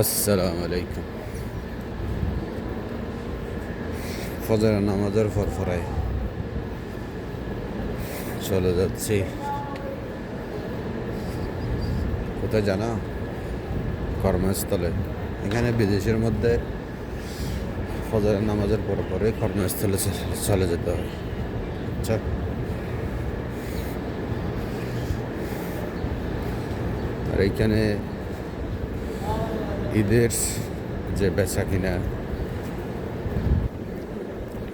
আসসালামু আলাইকুম ফজরের নামাজের পর পরায় চলে যাচ্ছি। কোথায় জানা? কর্মস্থলে। এখানে বিদেশের মধ্যে ফজরের নামাজের পর পরে কর্মস্থলে চলে যেতে হয়। আচ্ছা। আর এইখানে ঈদের যে বেচা কিনা,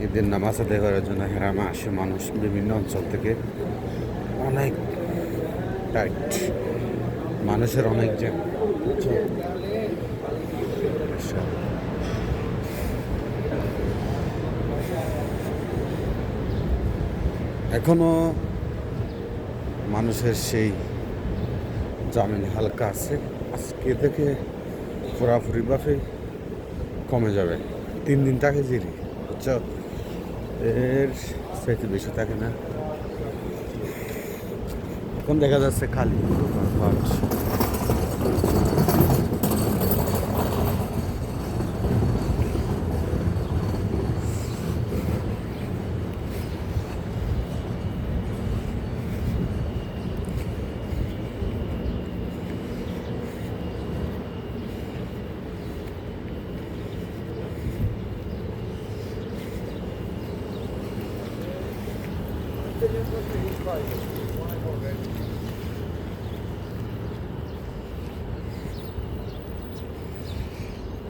ঈদের নামাজ আদায় করার জন্য হেরামা আসে মানুষ বিভিন্ন অঞ্চল থেকে। অনেক টাইট মানুষের অনেক জ্যাম এখনও মানুষের সেই জামিন হালকা আছে। আজকে থেকে পুরাপুরি বাফে কমে যাবে। তিন দিন থাকে জিরি, বুঝছ? এর সেটি বেশি থাকে না। এখন দেখা যাচ্ছে খালি।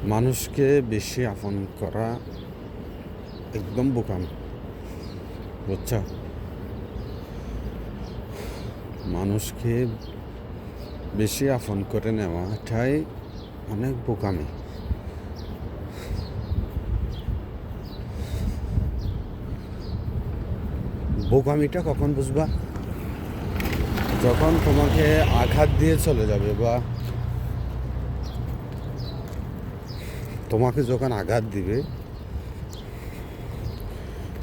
মানুষকে বেশি আপন করা একদম বোকাম বুঝছ? মানুষকে বেশি আপন করে নেওয়াটাই অনেক বোকামি। বোকামিটা কখন বুঝবা? যখন তোমাকে আঘাত দিয়ে চলে যাবে বা তোমাকে যখন আঘাত দিবে,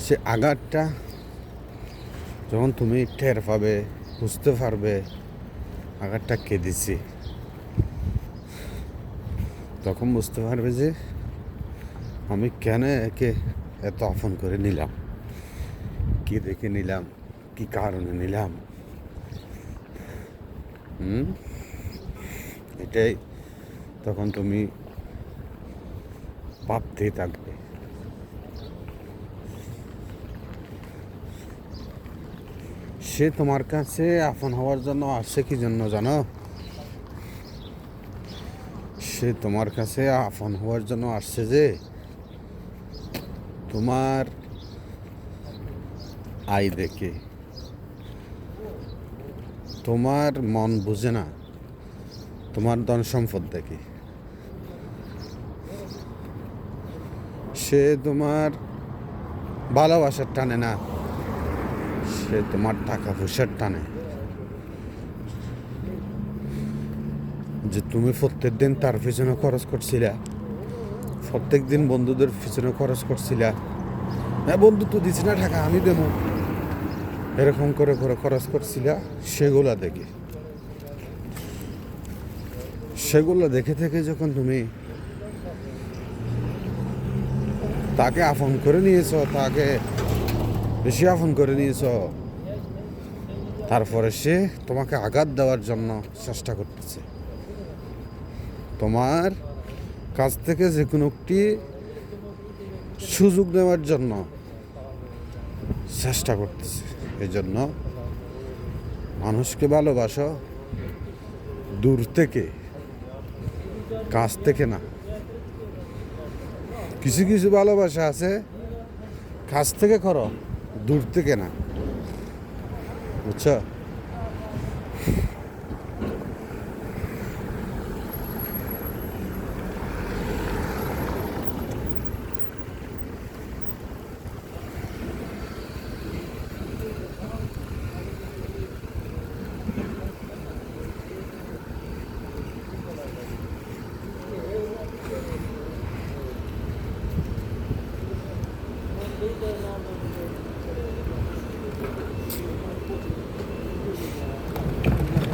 সে আঘাতটা যখন তুমি টের পাবে, বুঝতে পারবে, আঘাতটা কে দিছি? তখন বুঝতে পারবে যে আমি কেন একে এত আপন করে নিলাম। কি দেখে নিলাম, কি কারণে নিলাম? হুম? এটাই তখন তুমি ভাবতেই থাকবে। সে তোমার কাছে আপন হওয়ার জন্য আসছে কি জন্য জানো? সে তোমার কাছে আপন হওয়ার জন্য আসছে যে তোমার আয় দেখে। তোমার মন বুঝে না, তোমার ধন সম্পদ দেখে। সে তোমার ভালোবাসার টানে না, সে তোমার টাকা পয়সার টানে। যে তুমি প্রত্যেক দিন তার পিছনে খরচ করছিলা প্রত্যেক দিন বন্ধুদের পিছনে খরচ করছিলা। হ্যাঁ বন্ধু তো দিছি না টাকা, আমি দেবো। এরকম করে করে খরচ করছিলা, সেগুলা দেখে। সেগুলো দেখে থেকে যখন তুমি তাকে আপন করে নিয়েছ, তাকে বেশি আপন করে নিয়েছ, তারপরে সে তোমাকে আঘাত দেওয়ার জন্য চেষ্টা করতেছে। তোমার কাছ থেকে যে কোনো একটি সুযোগ নেওয়ার জন্য চেষ্টা করতেছে। এই জন্য মানুষকে ভালোবাসো, দূর থেকে, কাছ থেকে না। কিছু কিছু ভালোবাসা আছে, কাছ থেকে করো, দূর থেকে না। বুঝছ?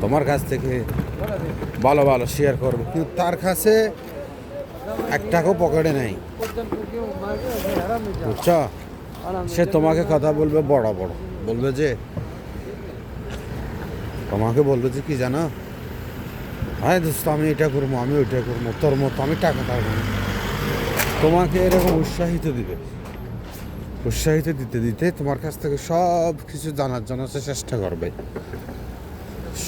তোমার কাছ থেকে ভালো ভালো শেয়ার করব। কিন্তু তার কাছে এক টাকাও পকেটে নেই। বুঝছ? সে তোমাকে কথা বলবে বড় বড়। বলবে যে, তোমাকে বলবে যে কি জানো? হ্যাঁ দোস্ত, আমি এটা করব, আমি ওইটা করব, তোর মতো আমি টাকা না তোমাকে এরকম উৎসাহিত দিবে। উৎসাহিত দিতে দিতে তোমার কাছ থেকে সব কিছু জানার জন্য চেষ্টা করবে।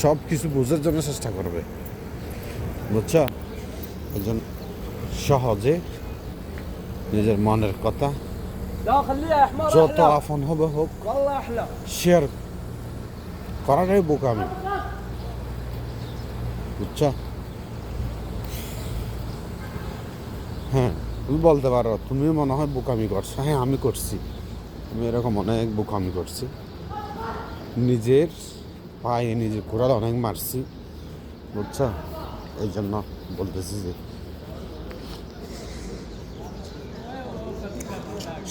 সব কিছু বোঝার জন্য চেষ্টা করবে। বুঝছা? একজন সহজে নিজের মনের কথা যত আফন হবে হোক শেয়ার করাটাই বোকামি বুঝছা? হ্যাঁ তুমি বলতে পারো তুমি মনে হয় বোকামি করছ। হ্যাঁ আমি করছি। আমি এরকম অনেক বোকামি করছি। নিজের পায়ে যে কোরাল অনেক মারছি, বুঝছ? এই জন্য বলতেছি যে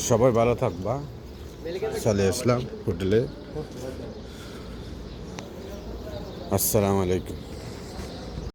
সবাই ভালো থাকবা। চলে আসলাম হোটেলে। আসসালামু আলাইকুম।